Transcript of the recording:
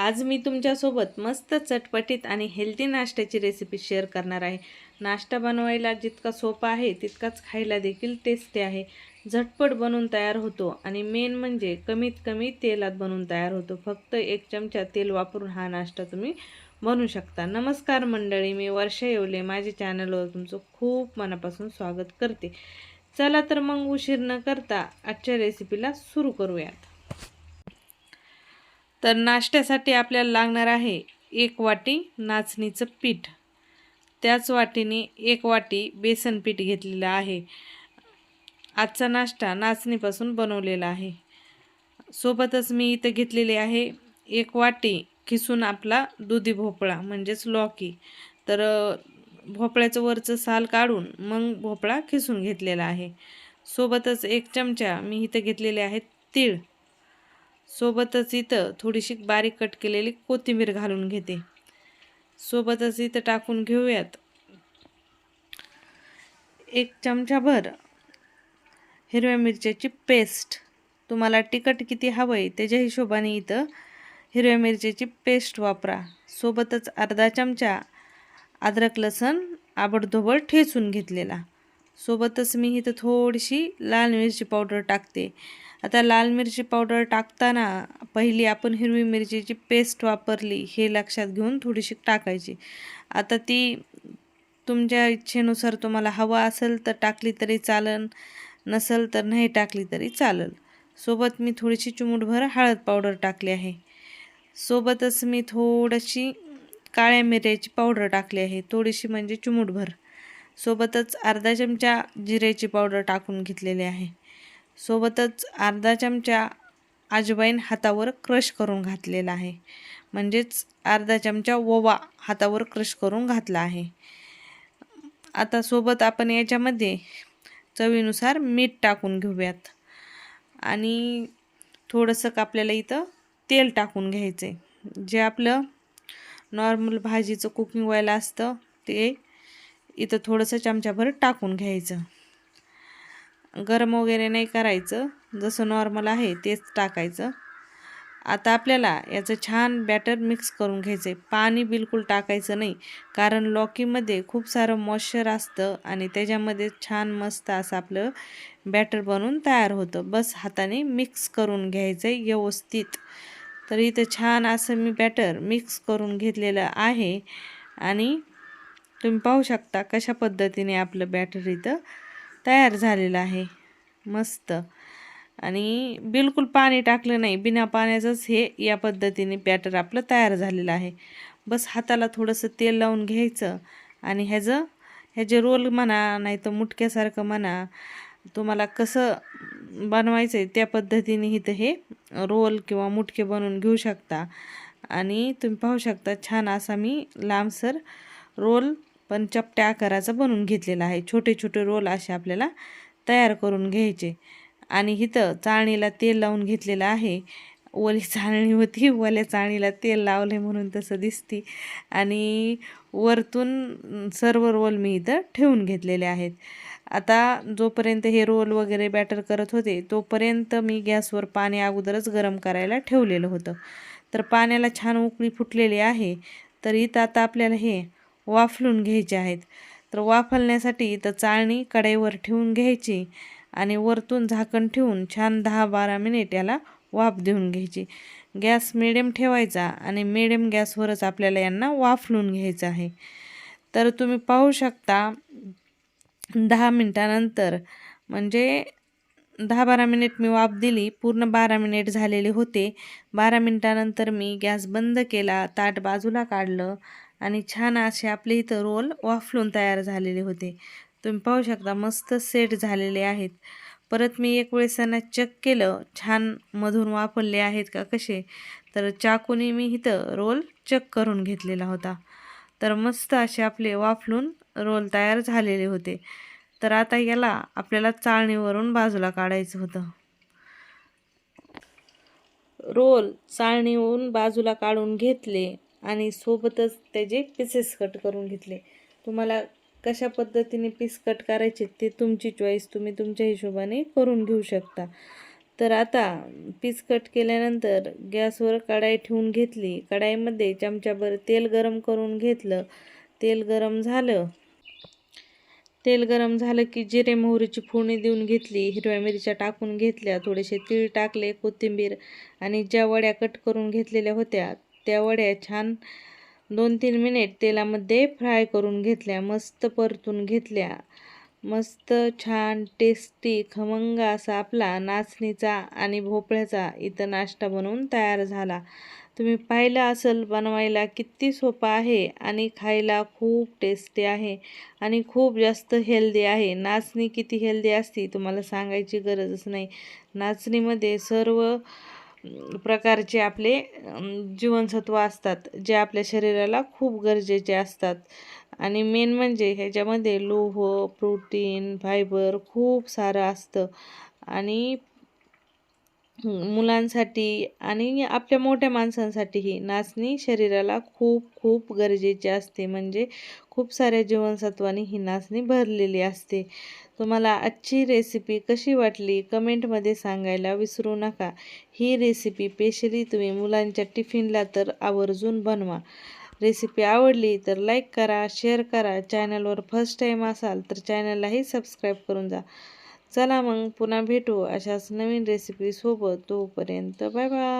आज मी तुमच्यासोबत मस्त चटपटीत आणि हेल्दी नाश्त्याची रेसिपी शेअर करणार आहे. नाश्ता बनवायला जितका सोपा आहे तितकाच खायला देखील टेस्टी आहे. झटपट बनवून तयार होतो आणि मेन म्हणजे कमीत कमी तेलात बनवून तयार होतो. फक्त एक चमचा तेल वापरून हा नाश्ता तुम्ही बनवू शकता. नमस्कार मंडळी मी वर्षा येवले. माझ्या चॅनलवर तुमचं खूप मनापासून स्वागत करते. चला तर मग उशीर न करता आजच्या रेसिपीला सुरू करूयात. तर नाश्त्यासाठी आपल्याला लागणार आहे एक वाटी नाचणीचं पीठ. त्याच वाटीने एक वाटी बेसन पीठ घेतलेलं आहे. आजचा नाश्ता नाचणीपासून बनवलेला आहे. सोबतच मी इथं घेतलेली आहे एक वाटी खिसून आपला दुधी भोपळा म्हणजेच लॉकी. तर भोपळ्याचं वरचं साल काढून मग भोपळा खिसून घेतलेला आहे. सोबतच एक चमचा मी इथं घेतलेले आहेत तीळ. सोबतच इथं थोडीशी बारीक कट केलेली कोथिंबीर घालून घेते. सोबतच इथं टाकून घेऊयात. एक चमचाभर हिरव्या मिरच्याची पेस्ट. तुम्हाला तिखट किती हवं आहे त्याच्या हिशोबाने इथं हिरव्या मिरच्याची पेस्ट वापरा. सोबतच अर्धा चमचा अद्रक लसण आबडधोबड ठेचून घेतलेला. सोबतच मी इथं थोडीशी लाल मिरची पावडर टाकते. आता लाल मिरची पावडर टाकताना पहिली आपण हिरवी मिरचीची पेस्ट वापरली हे लक्षात घेऊन थोडीशी टाकायची. आता ती तुमच्या इच्छेनुसार तुम्हाला हवा असेल तर टाकली तरी चालन नसेल तर नाही टाकली तरी चालेल सोबत मी थोडीशी चिमूटभर हळद पावडर टाकली आहे. सोबतच मी थोडीशी काळ्या मिऱ्याची पावडर टाकली आहे थोडीशी म्हणजे चिमूटभर. सोबतच अर्धा चमचा जिऱ्याची पावडर टाकून घेतलेली आहे. सोबतच अर्धा चमचा अजवाईन हातावर क्रश करून घातलेला आहे. म्हणजेच अर्धा चमचा ओवा हातावर क्रश करून घातला आहे. आता सोबत आपण याच्यामध्ये चवीनुसार मीठ टाकून घेऊयात. आणि थोडंसं का आपल्याला इथं तेल टाकून घ्यायचं. आहे जे आपलं नॉर्मल भाजीचं कुकिंग ऑइल असतं ते इथं थोडंसं चमच्याभर टाकून घ्यायचं. गरम वगैरे नाही करायचं. जसं नॉर्मल आहे तेच टाकायचं. आता आपल्याला याचं छान बॅटर मिक्स करून घ्यायचं आहे पाणी बिलकुल टाकायचं नाही. कारण लॉकीमध्ये खूप सारं मॉइश्चर असतं आणि त्याच्यामध्ये छान मस्त असं आपलं बॅटर बनून तयार होतं. बस हाताने मिक्स करून घ्यायचं आहे व्यवस्थित. तर इथं छान असं मी बॅटर मिक्स करून घेतलेलं आहे. आणि तुम्ही पाहू शकता कशा पद्धतीने आपलं बॅटर इथं तयार झालेलं आहे. मस्त. आणि बिलकुल पाणी टाकलं नाही. बिना पाण्याचंच हे या पद्धतीने बॅटर आपलं तयार झालेलं आहे. बस हाताला थोडंसं तेल लावून घ्यायचं आणि ह्याचं ह्याचे रोल म्हणा नाही तर मुटक्यासारखं म्हणा तुम्हाला कसं बनवायचं आहे त्या पद्धतीने इथं हे रोल किंवा मुटके बनवून घेऊ शकता. आणि तुम्ही पाहू शकता छान असा मी लांबसर रोल पण चपट्या आकाराचा बनवून घेतलेला आहे. छोटे छोटे रोल असे आपल्याला तयार करून घ्यायचे. आणि इथं चाळणीला तेल लावून घेतलेलं आहे. ओली चाळणी होती. ओल्या चाळणीला तेल लावले म्हणून तसं दिसते. आणि वरतून सर्व रोल मी इथं ठेवून घेतलेले आहेत. आता जोपर्यंत हे रोल वगैरे बॅटर करत होते तोपर्यंत मी गॅसवर पाणी अगोदरच गरम करायला ठेवलेलं होतं. तर पाण्याला छान उकळी फुटलेली आहे. तर इथं आता आपल्याला हे वाफलून घ्यायचे आहेत. तर वाफलण्यासाठी तर चाळणी कढईवर ठेवून घ्यायची आणि वरतून झाकण ठेवून छान दहा बारा मिनिट याला वाफ देऊन घ्यायची. गॅस मिडियम ठेवायचा आणि मिडियम गॅसवरच आपल्याला यांना वाफलून घ्यायचं आहे. तर तुम्ही पाहू शकता दहा मिनटानंतर म्हणजे दहा बारा मिनिट मी वाफ दिली पूर्ण बारा मिनिट झालेले होते. बारा मिनटानंतर मी गॅस बंद केला ताट बाजूला काढलं आणि छान असे आपले इथं रोल वाफलून तयार झालेले होते. तुम्ही पाहू शकता मस्त सेट झालेले आहेत. परत मी एक वेळेस त्यांना चेक केलं छान मधून वापरले आहेत का कसे? तर चाकूने मी इथं रोल चेक करून घेतलेला होता. तर मस्त असे आपले वाफलून रोल तयार झालेले होते. तर आता याला आपल्याला चाळणीवरून बाजूला काढायचं होतं. रोल चाळणीवरून बाजूला काढून घेतले. आणि सोबतच त्याचे पीसेस कट करून घेतले. तुम्हाला कशा पद्धतीने पीस कट करायचे ते तुमची चॉईस तुम्ही तुमच्या हिशोबाने करून घेऊ शकता. तर आता पीस कट केल्यानंतर गॅसवर कढाई ठेवून घेतली. कढाईमध्ये चमच्याभर तेल गरम करून घेतलं. तेल गरम झालं. तेल गरम झालं की जिरे मोहरीची फोडणी देऊन घेतली. हिरव्या मिरच्या टाकून घेतल्या. थोडेसे तीळ टाकले कोथिंबीर आणि ज्या वड्या कट करून घेतलेल्या होत्या त्या वड्या छान दोन तीन मिनिट तेलामध्ये फ्राय करून घेतल्या मस्त परतून घेतल्या. मस्त छान टेस्टी खमंग असा आपला नाचणीचा आणि भोपळ्याचा इथं नाश्ता बनवून तयार झाला. तुम्ही पाहिलं असेल बनवायला किती सोपा आहे आणि खायला खूप टेस्टी आहे आणि खूप जास्त हेल्दी आहे. नाचणी किती हेल्दी असते तुम्हाला सांगायची गरजच नाही. नाचणीमध्ये सर्व प्रकारचे आपले जीवनसत्व असतात जे आपल्या शरीराला खूप गरजेचे असतात. आणि मेन म्हणजे ह्याच्यामध्ये लोह प्रोटीन फायबर खूप सारं असतं. आणि मुलांसाठी आणि आपल्या मोठ्या माणसांसाठीही नाचणी शरीराला खूप खूप गरजेची असते. म्हणजे खूप साऱ्या जीवनसत्वाने ही नाचणी भरलेली असते. तुम्हाला आजची रेसिपी कशी वाटली कमेंटमध्ये सांगायला विसरू नका. ही रेसिपी स्पेशली तुम्ही मुलांच्या टिफिनला तर आवर्जून बनवा. रेसिपी आवडली तर लाईक करा शेअर करा. चॅनलवर फर्स्ट टाईम असाल तर चॅनललाही सबस्क्राईब करून जा. चला मग पुन्हा भेटू अशाच नवीन रेसिपीसोबत तोपर्यंत बाय बाय